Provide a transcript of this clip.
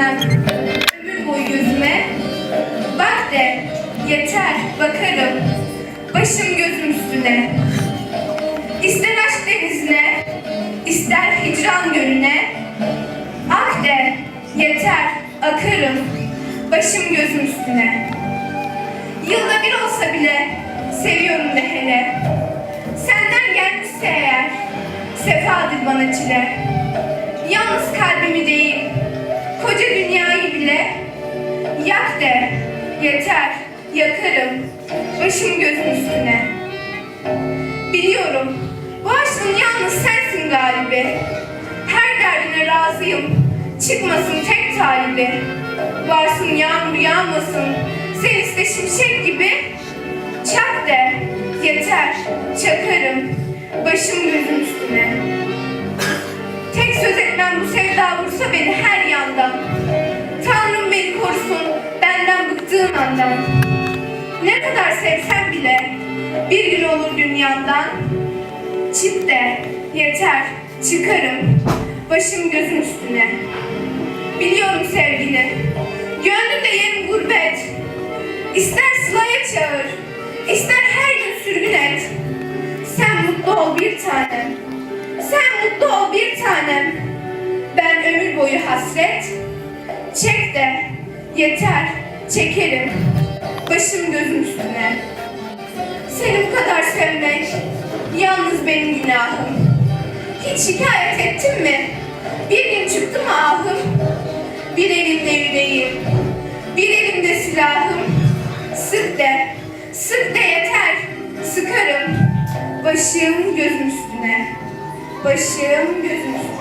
dikmem ömür boyu gözüme. Bak de yeter bakarım başım gözüm üstüne. İster aşk denizine, ister hicran gölüne. Ak de yeter akarım başım gözüm üstüne. Yılda bir olsa bile seviyorum de hele. Senden gelmişse eğer sefadır bana çile. Yalnız kalbimi değil, yeter yakarım başım gözüm üstüne. Biliyorum bu aşkın yalnız sensin galibi. Her derdine razıyım çıkmasın tek talibi. Varsın yağmur yağmasın sen iste şimşek gibi. Çak de yeter çakarım başım gözüm andan. Ne kadar sevsem bile bir gün olur dünyandan. Çık de yeter çıkarım başım gözüm üstüne. Biliyorum sevgili gönlümde yerim gurbet. İster sılaya çağır, ister her gün sürgün et. Sen mutlu ol bir tanem. Sen mutlu ol bir tanem. Ben ömür boyu hasret. Çek de yeter çekerim başım gözüm üstüne. Seni bu kadar sevmek yalnız benim günahım. Hiç şikayet ettim mi? Bir gün çıktı mı ahım? Bir elimde yüreğim, bir elimde silahım. Sık de, sık de yeter, sıkarım. Başım gözüm üstüne, başım gözüm üstüne.